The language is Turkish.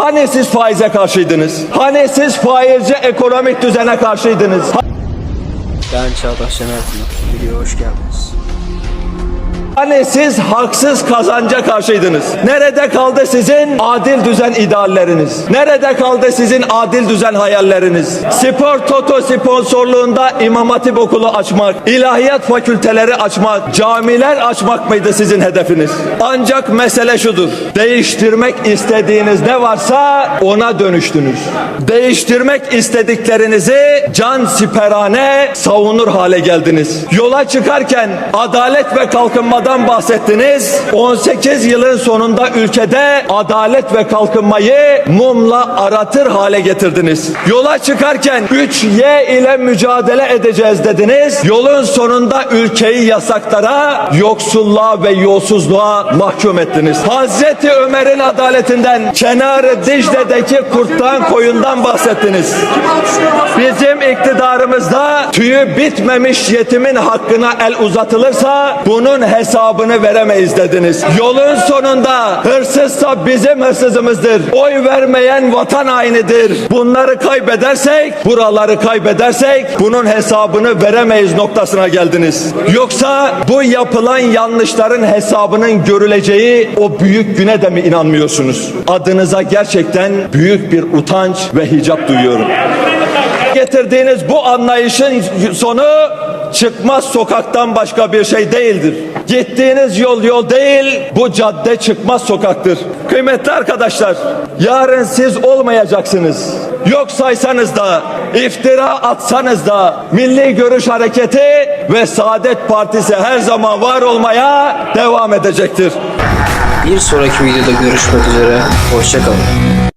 Hani siz faize karşıydınız? Hani siz faizci ekonomik düzene karşıydınız? Ben Çağdaş Şener. Videoya hoş geldiniz. Hani siz haksız kazanca karşıydınız? Nerede kaldı sizin adil düzen idealleriniz? Nerede kaldı sizin adil düzen hayalleriniz? Spor Toto sponsorluğunda İmam Hatip okulu açmak, ilahiyat fakülteleri açmak, camiler açmak mıydı sizin hedefiniz? Ancak mesele şudur. Değiştirmek istediğiniz ne varsa ona dönüştünüz. Değiştirmek istediklerinizi can siperane savunur hale geldiniz. Yola çıkarken adalet ve kalkınmadan bahsettiniz. 18 yılın sonunda ülkede adalet ve kalkınmayı mumla aratır hale getirdiniz. Yola çıkarken 3Y ile mücadele edeceğiz dediniz. Yolun sonunda ülkeyi yasaklara, yoksulluğa ve yolsuzluğa mahkum ettiniz. Hazreti Ömer'in adaletinden, kenarı Dicle'deki kurttan koyundan bahsettiniz. Bizim iktidarımızda tüyü bitmemiş yetimin hakkına el uzatılırsa bunun hesabını veremeyiz dediniz. Yolun sonunda hırsızsa bizim hırsızımızdır. Oy vermeyen vatan hainidir. Bunları kaybedersek, buraları kaybedersek bunun hesabını veremeyiz noktasına geldiniz. Yoksa bu yapılan yanlışların hesabının görüleceği o büyük güne de mi inanmıyorsunuz? Adınıza gerçekten büyük bir utanç ve hicap duyuyorum. Getirdiğiniz bu anlayışın sonu çıkmaz sokaktan başka bir şey değildir. Gittiğiniz yol yol değil, bu cadde çıkmaz sokaktır. Kıymetli arkadaşlar, yarın siz olmayacaksınız. Yok saysanız da, iftira atsanız da, Milli Görüş Hareketi ve Saadet Partisi her zaman var olmaya devam edecektir. Bir sonraki videoda görüşmek üzere. Hoşçakalın.